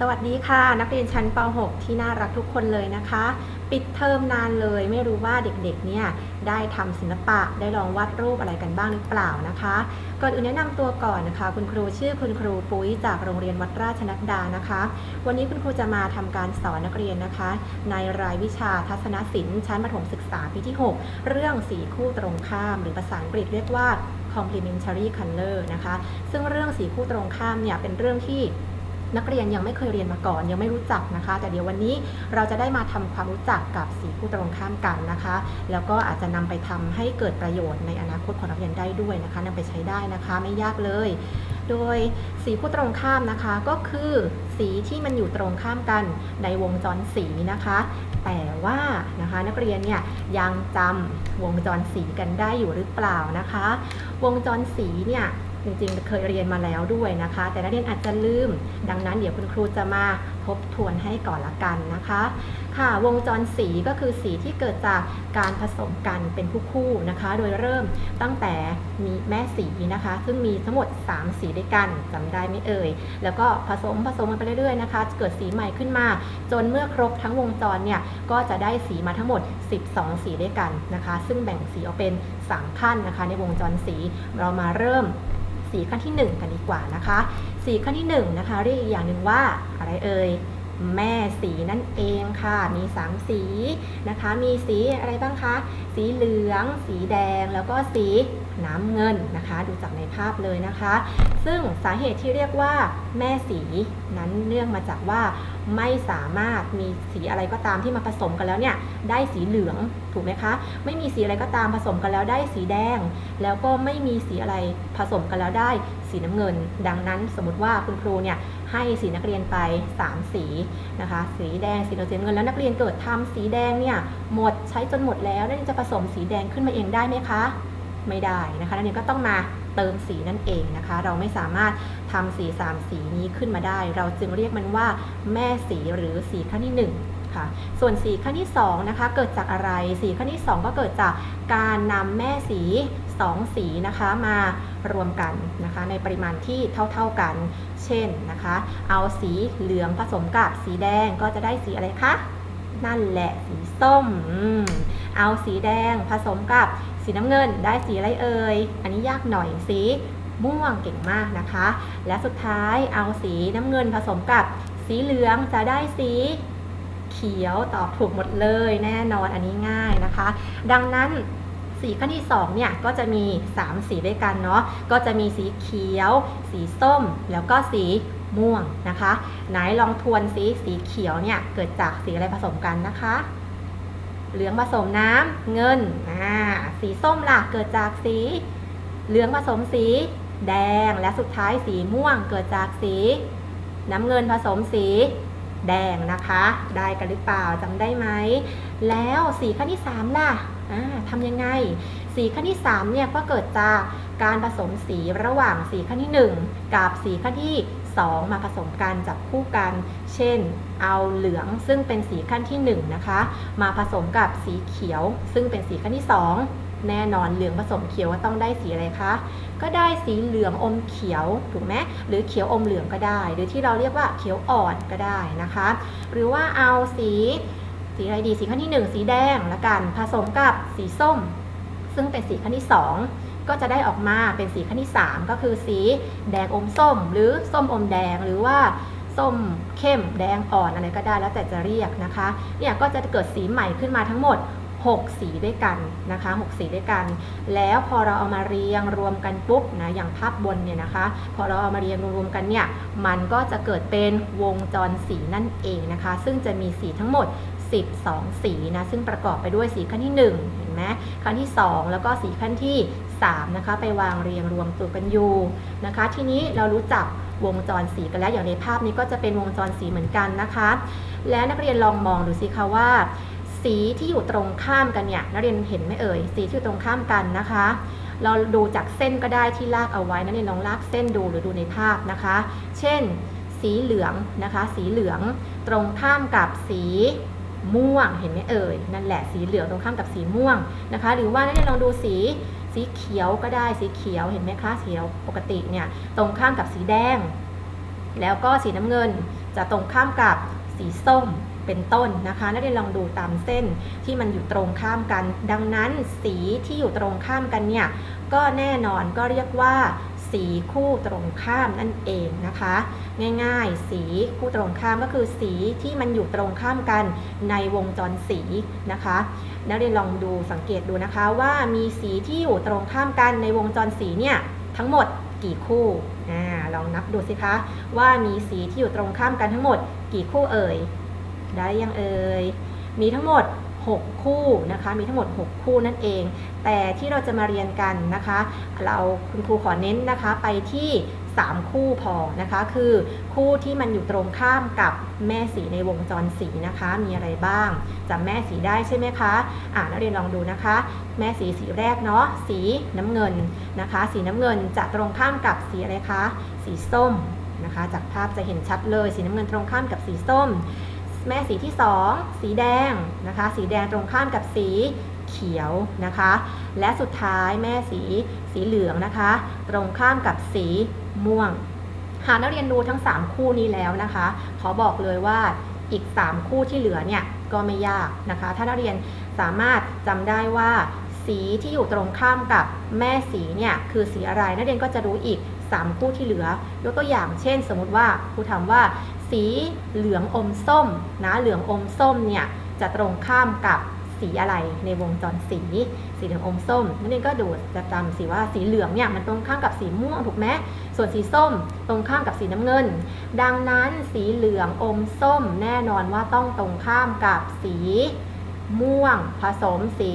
สวัสดีค่ะ นักเรียนชั้นป .6 ที่น่ารักทุกคนเลยนะคะ ปิดเทอมนานเลย ไม่รู้ว่าเด็กๆ เนี่ยได้ทำศิลปะได้ลองวาดรูปอะไรกันบ้างหรือเปล่านะคะก่อนอื่นแนะนำตัวก่อนนะคะ คุณครูชื่อคุณครูปุ้ยจากโรงเรียนวัดราชนัดดานะคะ วันนี้คุณครูจะมาทำการสอนนักเรียนนะคะ ในรายวิชาทัศนศิลป์ชั้นประถมศึกษาปีที่ 6 เรื่องสีคู่ตรงข้าม หรือภาษาอังกฤษเรียกว่า complementary color นะคะ ซึ่งเรื่องสีคู่ตรงข้ามเนี่ยเป็นเรื่องที่ นักเรียนยังไม่เคยเรียนมาก่อน ยังไม่รู้จักนะคะ แต่เดี๋ยววันนี้เราจะได้มาทำความรู้จักกับสีคู่ตรงข้ามกันนะคะ แล้วก็อาจจะนำไปทำให้เกิดประโยชน์ในอนาคตของนักเรียนได้ด้วยนะคะนำไปใช้ได้นะคะไม่ยากเลย โดยสีคู่ตรงข้ามนะคะ ก็คือสีที่มันอยู่ตรงข้ามกันในวงจรสีนะคะ แต่ว่านะคะนักเรียนเนี่ยยังจำวงจรสีกันได้อยู่หรือเปล่านะคะ วงจรสีเนี่ย จริงๆ เคยเรียนมาแล้วด้วยนะคะ แต่นักเรียนอาจจะลืม ดังนั้นเดี๋ยวคุณครูจะมาทบทวนให้ก่อนละกันนะคะ ค่ะวงจรสีก็คือสีที่เกิดจากการผสมกันเป็นคู่ๆนะคะ โดยเริ่มตั้งแต่มีแม่สีนะคะ ซึ่งมีทั้งหมด 3 สีด้วยกันจำได้ไหมเอ่ย แล้วก็ผสมผสมกันไปเรื่อยๆนะคะเกิดสีใหม่ขึ้นมา จนเมื่อครบทั้งวงจรเนี่ยก็จะได้สีมาทั้งหมด 12 สีด้วยกันนะคะ ซึ่งแบ่งสีออกเป็น 3 ขั้นนะคะ ในวงจรสีเรามาเริ่ม สีขั้นที่ 1 กันดีกว่านะคะ สีขั้นที่1นะคะเรียกอีกอย่างหนึ่งว่าอะไรเอ่ยแม่สีนั่นเองค่ะ มี 3 สีนะคะ มีสีอะไรบ้างคะ สีเหลือง สีแดง แล้วก็สีน้ำเงินนะคะ ดูจากในภาพเลยนะคะ ซึ่งสาเหตุที่เรียกว่า แม่สีนั้นเนื่องมาจากว่าไม่สามารถมีสีอะไรก็ตามที่มาผสมกันแล้วเนี่ยได้สีเหลืองถูกไหมคะ ไม่มีสีอะไรก็ตามผสมกันแล้วได้สีแดง แล้วก็ไม่มีสีอะไรผสมกันแล้วได้สีน้ำเงิน ดังนั้นสมมติว่าคุณครูเนี่ยให้สีนักเรียนไป 3 สีนะคะ สีแดงสีเหลืองสีน้ำเงินแล้วนักเรียนเกิดทำสีแดงเนี่ยหมดใช้จนหมดแล้วนักเรียนจะผสมสีแดงขึ้นมาเองได้ไหมคะ ไม่ได้นะคะนักเรียนก็ต้องมา เติมสีนั่นเองนะคะ เราไม่สามารถทำสีสามสีนี้ขึ้นมาได้ เราจึงเรียกมันว่า แม่สีหรือสีขั้นที่หนึ่งค่ะส่วนสีขั้นที่สองนะคะเกิดจากอะไรสีขั้นที่สองก็เกิดจากการนำแม่สีสองสีนะคะมารวมกันนะคะในปริมาณที่เท่าๆกัน เช่นนะคะเอาสีเหลืองผสมกับสีแดงก็จะได้สีอะไรคะนั่นแหละสีส้ม เอาสีแดงผสมกับ สีน้ำเงินได้สีอะไรเอ่ย อันนี้ยากหน่อยสีม่วงเก่งมากนะคะ และสุดท้ายเอาสีน้ำเงินผสมกับสีเหลืองจะได้สีเขียวตอบถูกหมดเลยแน่นอนอันนี้ง่ายนะคะ ดังนั้นสีขั้นที่2เนี่ยก็จะมี 3 สีด้วยกันเนาะก็จะมีสีเขียว สีส้ม แล้วก็สีม่วงนะคะ ไหนลองทวนสีสีเขียวเนี่ยเกิดจากสีอะไรผสมกันนะคะ เหลืองผสมน้ำเงินอ่าสีส้มล่ะเกิดจากสีเหลืองผสมสี แดงและสุดท้ายสีม่วงเกิดจากสี น้ำเงินผสมสีแดงนะคะ ได้กันหรือเปล่าจำได้ไหม แล้วสีขั้นที่ 3 ล่ะอ่าทำยังไง สีขั้นที่ 3 เนี่ยก็เกิดจากการผสมสีระหว่างสีขั้นที่ 1 กับสีขั้นที่ 2 มาผสมกันจับคู่กัน เช่น เอาเหลืองซึ่งเป็นสีขั้นที่ 1 นะคะ มาผสมกับสีเขียว ซึ่งเป็นสีขั้นที่ 2 แน่นอนเหลืองผสมเขียวก็ต้องได้สีอะไรคะ ก็ได้สีเหลืองอมเขียวถูกไหมหรือเขียวอมเหลืองก็ได้ หรือที่เราเรียกว่าเขียวอ่อนก็ได้นะคะ หรือว่าเอาสีสีอะไรดีสีขั้นที่ 1 สีแดงละกันผสมกับสีส้ม ซึ่งเป็นสีขั้นที่ 2 ก็จะได้ออกมาเป็นสีขั้นที่ 3 ก็คือสีแดงอมส้ม หรือส้มอมแดงหรือว่าส้มเข้มแดงอ่อนอะไรก็ได้แล้วแต่จะเรียกนะคะเนี่ยก็จะเกิดสีใหม่ขึ้นมาทั้งหมด 6 สีด้วยกันนะคะ6สีด้วยกัน แล้วพอเราเอามาเรียงรวมกันปุ๊บนะอย่างภาพบนเนี่ยนะคะ พอเราเอามาเรียงรวมกันเนี่ยมันก็จะเกิดเป็นวงจรสีนั่นเองนะคะ ซึ่งจะมีสีทั้งหมด 12 สีนะซึ่งประกอบไปด้วยสีขั้นที่ 1 เห็นไหมขั้นที่ 2 แล้วก็สีขั้นที่ 3นะคะไปวางเรียงรวมตัวกันอยู่นะคะ ทีนี้เรารู้จักวงจรสีกันแล้วอย่างในภาพนี้ก็จะเป็นวงจรสีเหมือนกันนะคะ และนักเรียนลองมองดูสิคะว่า สีที่อยู่ตรงข้ามกันเนี่ยนักเรียนเห็นไหมเอ่ยสีที่อยู่ตรงข้ามกันนะคะ เราดูจากเส้นก็ได้ที่ลากเอาไว้นักเรียนลองลากเส้นดูหรือดูในภาพนะคะ เช่น สีเหลืองนะคะ สีเหลืองตรงข้ามกับสีม่วงเห็นไหมเอ่ยนั่นแหละสีเหลืองตรงข้ามกับสีม่วงนะคะ หรือว่านักเรียนลองดูสี สีเขียวก็ได้สีเขียวเห็นไหมคะสีเขียวปกติเนี่ยตรงข้ามกับสีแดง แล้วก็สีน้ำเงินจะตรงข้ามกับสีส้มเป็นต้นนะคะนักเรียนลองดูตามเส้นที่มันอยู่ตรงข้ามกัน ดังนั้นสีที่อยู่ตรงข้ามกันเนี่ยก็แน่นอนก็เรียกว่า สีคู่ตรงข้ามนั่นเองนะคะ ง่ายๆ สีคู่ตรงข้ามก็คือสีที่มันอยู่ตรงข้ามกันในวงจรสีนะคะนักเรียนลองดูสังเกตดูนะคะว่ามีสีที่อยู่ตรงข้ามกันในวงจรสีเนี่ยทั้งหมดกี่คู่อ่าลองนับดูสิคะว่ามีสีที่อยู่ตรงข้ามกันทั้งหมด กี่คู่เอ่ย ได้ยังเอ่ย มีทั้งหมด 6 คู่นะคะ มีทั้งหมด 6 คู่นั่นเอง แต่ที่เราจะมาเรียนกันนะคะ เราคุณครูขอเน้นนะคะไปที่ 3 คู่พอนะคะ คือคู่ที่มันอยู่ตรงข้ามกับแม่สีในวงจรสีนะคะ มีอะไรบ้างจำแม่สีได้ใช่ไหมคะ อ่านักเรียนลองดูนะคะ แม่สีสีแรกเนาะ สีน้ำเงินนะคะ สีน้ำเงินจะตรงข้ามกับสีอะไรคะ สีส้มนะคะ จากภาพจะเห็นชัดเลย สีน้ำเงินตรงข้ามกับสีส้ม แม่สีที่ 2 สีแดงนะคะ สีแดงตรงข้ามกับสีเขียวนะคะ และสุดท้ายแม่สีสีเหลืองนะคะ ตรงข้ามกับสีม่วง หากนักเรียนดูทั้ง 3 คู่นี้แล้วนะคะ ขอบอกเลยว่าอีก 3 คู่ที่เหลือเนี่ยก็ไม่ยากนะคะ ถ้านักเรียนสามารถจำได้ว่าสีที่อยู่ตรงข้ามกับแม่สีเนี่ยคือสีอะไรนักเรียนก็จะรู้อีก 3 คู่ที่เหลือยกตัวอย่างเช่น สมมติว่าครูถามว่า สีเหลืองอมส้มนะเหลืองอมส้มเนี่ยจะตรงข้ามกับสีอะไรในวงจรสี สีเหลืองอมส้มนักเรียนก็ดูจะจำสีว่าสีเหลืองเนี่ยมันตรงข้ามกับสีม่วงถูกไหมส่วนสีส้มตรงข้ามกับสีน้ำเงิน ดังนั้นสีเหลืองอมส้มแน่นอนว่าต้องตรงข้ามกับสีม่วงผสมสี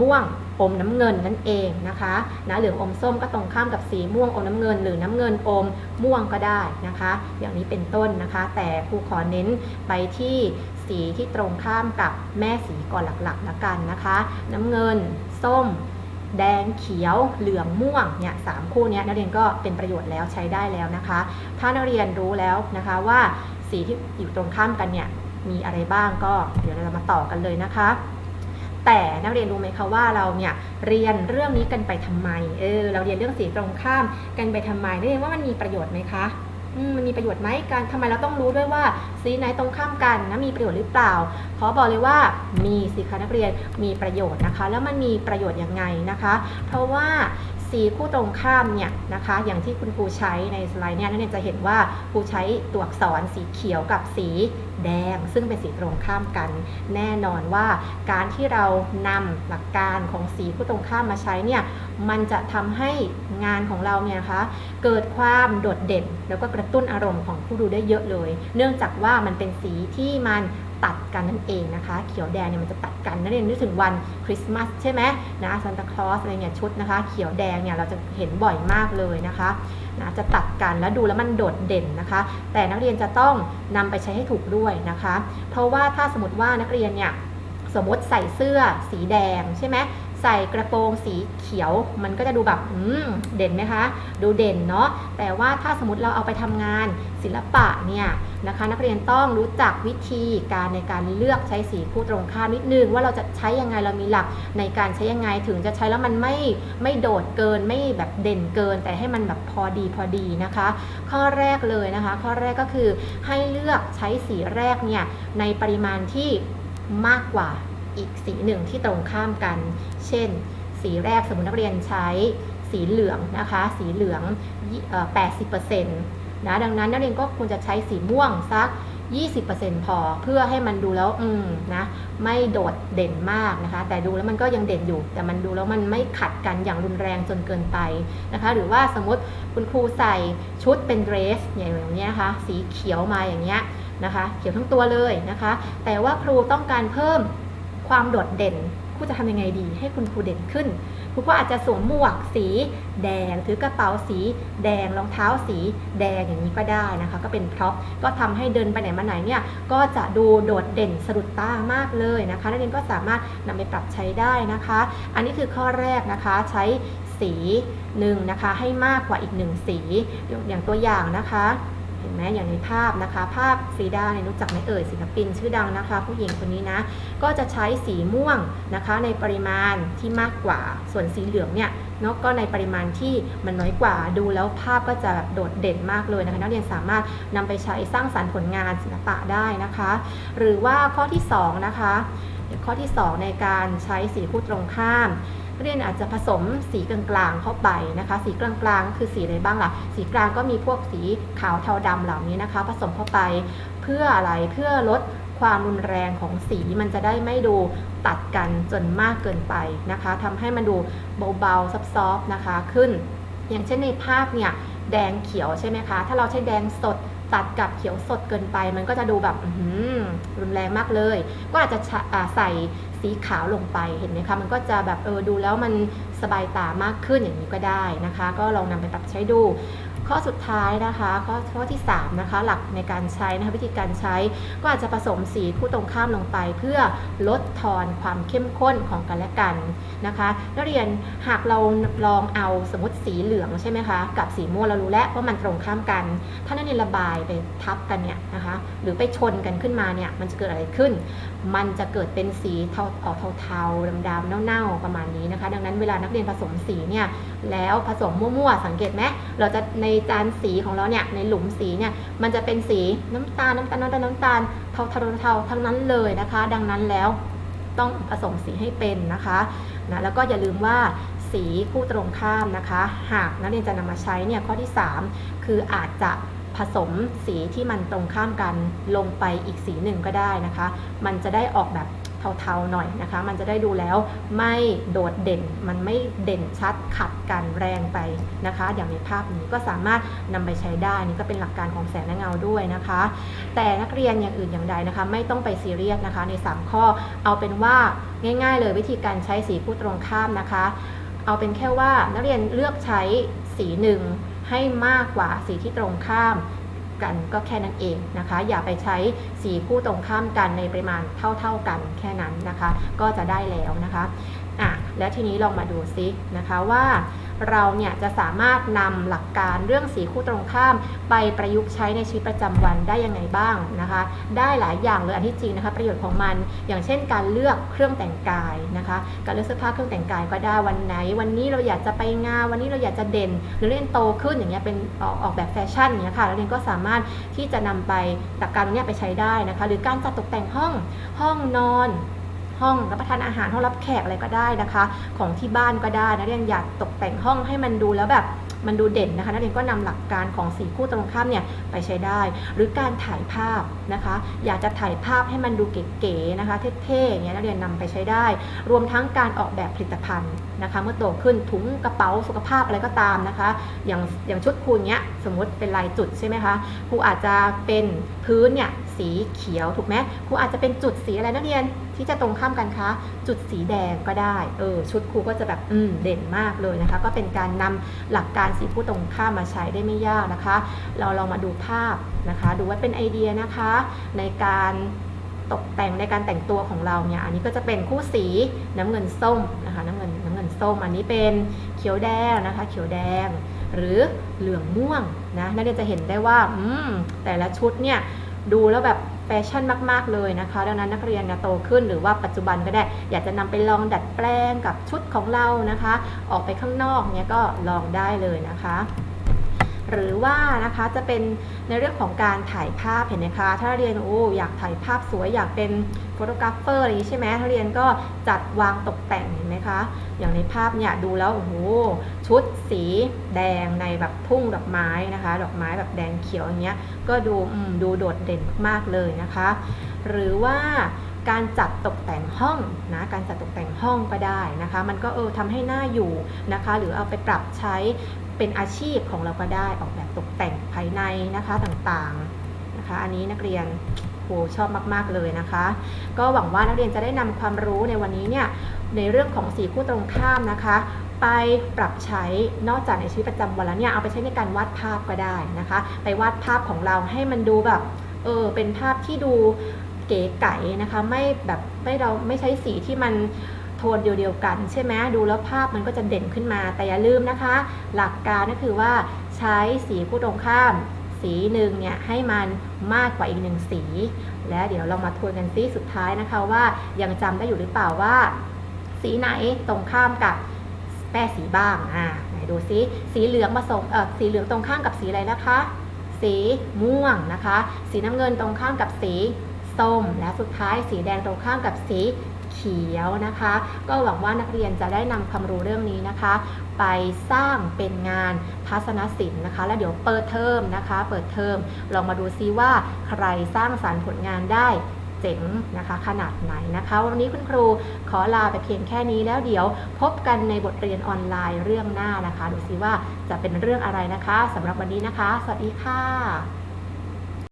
ม่วงอมน้ำเงินนั่นเองนะคะนะเหลืองอมส้มก็ตรงข้ามกับสีม่วงอมน้ำเงิน หรือน้ำเงินอมม่วงก็ได้นะคะ อย่างนี้เป็นต้นนะคะ แต่ครูขอเน้นไปที่สีที่ตรงข้ามกับแม่สีก่อนหลักๆละกันนะคะ น้ำเงินส้ม แดงเขียวเหลืองม่วงเนี่ยสามคู่นี้นักเรียนก็เป็นประโยชน์แล้วใช้ได้แล้วนะคะ ถ้านักเรียนรู้แล้วนะคะว่าสีที่อยู่ตรงข้ามกันเนี่ยมีอะไรบ้างก็เดี๋ยวเราจะมาต่อกันเลยนะคะ แต่นักเรียนรู้ไหมคะว่าเราเนี่ยเรียนเรื่องนี้กันไปทำไม เออ เราเรียนเรื่องสีตรงข้ามกันไปทำไมนักเรียนว่ามันมีประโยชน์ไหมคะมมันมีประโยชน์ไหมการทำไมเราต้องรู้ด้วยว่าสีไหนตรงข้ามกันนะมีประโยชน์หรือเปล่า ขอบอกเลยว่ามีสิคะนักเรียนมีประโยชน์นะคะ แล้วมันมีประโยชน์ยังไงนะคะ เพราะว่า สีคู่ตรงข้ามเนี่ยนะคะ อย่างที่คุณครูใช้ในสไลด์เนี่ยนักเรียนจะเห็นว่าครูใช้ตัวอักษรสีเขียวกับสีแดง ซึ่งเป็นสีตรงข้ามกัน แน่นอนว่าการที่เรานำหลักการของสีคู่ตรงข้ามมาใช้เนี่ยมันจะทำให้งานของเราเนี่ยนะคะเกิดความโดดเด่น แล้วก็กระตุ้นอารมณ์ของผู้ดูได้เยอะเลย เนื่องจากว่ามันเป็นสีที่มัน ตัดกันนั่นเองนะคะ เขียวแดงเนี่ยมันจะตัดกันนั่นเองนึกถึงวันคริสต์มาสใช่ไหมนะซานตาคลอสอะไรเงี้ยชุดนะคะ เขียวแดงเนี่ยเราจะเห็นบ่อยมากเลยนะคะนะจะตัดกันแล้วดูแล้วมันโดดเด่นนะคะ แต่นักเรียนจะต้องนำไปใช้ให้ถูกด้วยนะคะ เพราะว่าถ้าสมมติว่านักเรียนเนี่ยสมมติใส่เสื้อสีแดงใช่ไหม ใส่กระโปรงสีเขียว มันก็จะดูแบบเด่นไหมคะ ดูเด่นเนาะแต่ว่าถ้าสมมติเราเอาไปทำงานศิลปะเนี่ยนะคะ นักเรียนต้องรู้จักวิธีการในการเลือกใช้สีคู่ตรงข้ามนิดนึง ว่าเราจะใช้ยังไงเรามีหลักในการใช้ยังไงถึงจะใช้แล้วมันไม่ไม่โดดเกินไม่แบบเด่นเกิน แต่ให้มันแบบพอดีพอดีนะคะ ข้อแรกเลยนะคะ ข้อแรกก็คือให้เลือกใช้สีแรกเนี่ยในปริมาณที่มากกว่า อีกสีหนึ่งที่ตรงข้ามกัน เช่น สีแรกสมมตินักเรียนใช้สีเหลืองนะคะ สีเหลืองยี่เอ่อ80%นะดังนั้นนักเรียนก็ควรจะใช้สีม่วงสัก 20%พอเพื่อให้มันดูแล้วอืมนะไม่โดดเด่นมากนะคะ แต่ดูแล้วมันก็ยังเด่นอยู่ แต่มันดูแล้วมันไม่ขัดกันอย่างรุนแรงจนเกินไปนะคะ หรือว่าสมมติคุณครูใส่ชุดเป็นเดรสอย่างเงี้ยนะคะสีเขียวมาอย่างเงี้ยนะคะ เขียวทั้งตัวเลยนะคะ แต่ว่าครูต้องการเพิ่ม ความโดดเด่นครูจะทำยังไงดี ให้คุณครูเด่นขึ้นครูก็อาจจะสวมหมวกสีแดงถือกระเป๋าสีแดงรองเท้าสีแดงอย่างนี้ก็ได้นะคะ ก็เป็นพร็อพก็ทำให้เดินไปไหนมาไหนเนี่ยก็จะดูโดดเด่นสะดุดตามากเลยนะคะนักเรียนก็สามารถนำไปปรับใช้ได้นะคะ อันนี้คือข้อแรกนะคะใช้สีหนึ่งนะคะให้มากกว่าอีกหนึ่งสีอย่างตัวอย่างนะคะ ห็นไหมอย่างในภาพนะคะ ภาพฟรีดาเนี่ยรู้จักไหมเอ่ยศิลปิน ชื่อดังนะคะ ผู้หญิงคนนี้นะ ก็จะใช้สีม่วงนะคะ ในปริมาณที่มากกว่า ส่วนสีเหลืองเนี่ยเนาะก็ในปริมาณที่มันน้อยกว่าดูแล้วภาพก็จะแบบโดดเด่นมากเลยนะคะนักเรียนสามารถนำไปใช้สร้างสรรค์ผลงานศิลปะได้นะคะ หรือว่าข้อที่สองนะคะข้อที่สองในการใช้สีคู่ตรงข้าม เรียนอาจจะผสมสีกลางๆเข้าไปนะคะ สีกลางๆ คือสีอะไรบ้างล่ะ สีกลางก็มีพวกสีขาวเทาดำเหล่านี้นะคะ ผสมเข้าไปเพื่ออะไรเพื่อลดความรุนแรงของสีมันจะได้ไม่ดูตัดกันจนมากเกินไปนะคะทำให้มันดูเบาๆซอฟๆนะคะขึ้น อย่างเช่นในภาพเนี่ยแดงเขียวใช่ไหมคะ ถ้าเราใช้แดงสดตัดกับเขียวสดเกินไป มันก็จะดูแบบรุนแรงมากเลย ก็อาจจะใส่ สีขาวลงไปเห็นไหมคะมันก็จะแบบเออดูแล้วมันสบายตามากขึ้นอย่างนี้ก็ได้นะคะ ก็ลองนำไปปรับใช้ดู ข้อสุดท้ายนะคะข้อข้อที่3นะคะหลักในการใช้นะคะวิธีการใช้ก็อาจจะผสมสีคู่ตรงข้ามลงไป เพื่อลดทอนความเข้มข้นของกันและกันนะคะนักเรียนหากเราลองเอาสมมติสีเหลืองใช่ไหมคะกับสีม่วงเรารู้แล้วว่ามันตรงข้ามกัน ถ้านักเรียนระบายไปทับกันเนี่ย นะคะหรือไปชนกันขึ้นมาเนี่ยมันจะเกิดอะไรขึ้น มันจะเกิดเป็นสีเทาออกเทาๆดำๆเน่าๆประมาณนี้นะคะ ดังนั้นเวลานักเรียนผสมสีเนี่ยแล้วผสมมั่วๆสังเกตไหมเราจะในจานสีของเราเนี่ยในหลุมสีเนี่ยมันจะเป็นสีน้ำตาลน้ำตาลน้ำตาลน้ำตาลเทาๆเทาๆทั้งนั้นเลยนะคะ ดังนั้นแล้วต้องผสมสีให้เป็นนะคะนะแล้วก็อย่าลืมว่าสีคู่ตรงข้ามนะคะ หากนักเรียนจะนำมาใช้เนี่ยข้อที่ 3 คืออาจจะ ผสมสีที่มันตรงข้ามกันลงไปอีกสีหนึ่งก็ได้นะคะ มันจะได้ออกแบบเทาๆหน่อยนะคะ มันจะได้ดูแล้วไม่โดดเด่น มันไม่เด่นชัดขัดกันแรงไปนะคะ อย่างในภาพนี้ก็สามารถนำไปใช้ได้ นี่ก็เป็นหลักการของแสงและเงาด้วยนะคะ แต่นักเรียนอย่างอื่นอย่างใดนะคะ ไม่ต้องไปซีเรียสนะคะ ใน 3 ข้อ เอาเป็นว่าง่าย ๆ เลยวิธีการใช้สีคู่ตรงข้ามนะคะ เอาเป็นแค่ว่านักเรียนเลือกใช้สีหนึ่ง ให้มากกว่าสีที่ตรงข้ามกันก็แค่นั้นเองนะคะ อย่าไปใช้สีคู่ตรงข้ามกันในปริมาณเท่า ๆกันแค่นั้นนะคะ ก็จะได้แล้วนะคะอะแล้วทีนี้ลองมาดูซินะคะว่า เราเนี่ยจะสามารถนำหลักการเรื่องสีคู่ตรงข้าม ไปประยุกต์ใช้ในชีวิตประจำวันได้ยังไงบ้างนะคะ ได้หลายอย่างเลยอันที่จริงนะคะ ประโยชน์ของมัน อย่างเช่น การเลือกเครื่องแต่งกายนะคะ การเลือกเสื้อผ้าเครื่องแต่งกายก็ได้วันไหน วันนี้เราอยากจะไปงานวันนี้เราอยากจะเด่น หรือเล่นโตขึ้นอย่างเงี้ยเป็นออกออกแบบแฟชั่นอย่างเงี้ยค่ะแล้วเรียนก็สามารถที่จะนำไปหลักการตรงเนี้ยไปใช้ได้นะคะ หรือการจัดตกแต่งห้องห้องนอน ห้องรับประทานอาหารห้องรับแขกอะไรก็ได้นะคะ ของที่บ้านก็ได้นะเรียนอยากตกแต่งห้องให้มันดูแล้วแบบมันดูเด่นนะคะนักเรียนก็นำหลักการของสีคู่ตรงข้ามเนี่ยไปใช้ได้ หรือการถ่ายภาพนะคะ อยากจะถ่ายภาพให้มันดูเก๋ๆนะคะเท่ๆอย่างเงี้ยนักเรียนนำไปใช้ได้ รวมทั้งการออกแบบผลิตภัณฑ์นะคะ เมื่อโตขึ้นถุงกระเป๋าสุขภาพอะไรก็ตามนะคะ อย่างอย่างชุดครูเนี้ยสมมุติเป็นลายจุดใช่ไหมคะครูอาจจะเป็นพื้นเนี่ย สีเขียวถูกไหมครูอาจจะเป็นจุดสีอะไรนักเรียนที่จะตรงข้ามกันคะ จุดสีแดงก็ได้เออชุดครูก็จะแบบอืมเด่นมากเลยนะคะ ก็เป็นการนำหลักการสีคู่ตรงข้ามมาใช้ได้ไม่ยากนะคะ เราลองมาดูภาพนะคะ ดูว่าเป็นไอเดียนะคะ ในการตกแต่งในการแต่งตัวของเราเนี่ย อันนี้ก็จะเป็นคู่สีน้ำเงินส้มนะคะ น้ำเงินน้ำเงินส้ม อันนี้เป็นเขียวแดงนะคะ เขียวแดง หรือเหลืองม่วงนะนักเรียนจะเห็นได้ว่าอืมแต่ละชุดเนี่ย ดูแล้วแบบแฟชั่นมาก ๆ เลยนะคะ ดังนั้นนักเรียนเนี่ยโตขึ้นหรือว่าปัจจุบันก็ได้ อยากจะนำไปลองดัดแปลงกับชุดของเรานะคะ ออกไปข้างนอกเนี่ยก็ลองได้เลยนะคะ หรือว่านะคะจะเป็นในเรื่องของการถ่ายภาพเห็นไหมคะ ถ้าเรียนโอ้อยากถ่ายภาพสวยอยากเป็นโฟโตกราฟเฟอร์อะไรอย่างนี้ใช่ไหมถ้าเรียนก็จัดวางตกแต่งเห็นไหมคะ อย่างในภาพเนี่ยดูแล้วโอ้โหชุดสีแดงในแบบทุ่งดอกไม้นะคะ ดอกไม้แบบแดงเขียวอย่างเงี้ยก็ดูอืมดูโดดเด่นมากๆเลยนะคะ หรือว่าการจัดตกแต่งห้องนะ การจัดตกแต่งห้องก็ได้นะคะ มันก็เออทำให้หน่าอยู่นะคะ หรือเอาไปปรับใช้ เป็นอาชีพของเราก็ได้ออกแบบตกแต่งภายในนะคะต่างๆนะคะ อันนี้นักเรียนโหชอบมาก ๆ เลยนะคะ ก็หวังว่านักเรียนจะได้นำความรู้ในวันนี้เนี่ยในเรื่องของสีคู่ตรงข้ามนะคะ ไปปรับใช้นอกจากในชีวิตประจำวันแล้วเนี่ยเอาไปใช้ในการวาดภาพก็ได้นะคะ ไปวาดภาพของเราให้มันดูแบบเออเป็นภาพที่ดูเก๋ไก๋นะคะ ไม่แบบไม่เราไม่ใช้สีที่มัน โทนเดียวกัน ใช่ไหมดูแล้วภาพมันก็จะเด่นขึ้นมาแต่อย่าลืมนะคะ หลักการก็คือว่าใช้สีคู่ตรงข้าม สีหนึ่งเนี่ยให้มันมากกว่าอีกหนึ่งสี และเดี๋ยวเรามาทวนกันซิสุดท้ายนะคะว่ายังจำได้อยู่หรือเปล่าว่า สีไหนตรงข้ามกับแป้สีบ้างอ่าไหนดูซิสีเหลืองผสมเออสีเหลืองตรงข้ามกับสีอะไรนะคะ สีม่วงนะคะ สีน้ำเงินตรงข้ามกับสีส้มและสุดท้ายสีแดงตรงข้ามกับสี เขียวนะคะ ก็หวังว่านักเรียนจะได้นำความรู้เรื่องนี้นะคะ ไปสร้างเป็นงานทัศนศิลป์นะคะ แล้วเดี๋ยวเปิดเทอมนะคะ เปิดเทอมลองมาดูซิว่าใครสร้างสารรค์ผลงานได้เจ๋งนะคะขนาดไหนนะคะ วันนี้คุณครูขอลาไปเพียงแค่นี้แล้วเดี๋ยวพบกันในบทเรียนออนไลน์เรื่องหน้านะคะ ดูซิว่าจะเป็นเรื่องอะไรนะคะสำหรับวันนี้นะคะ สวัสดีค่ะ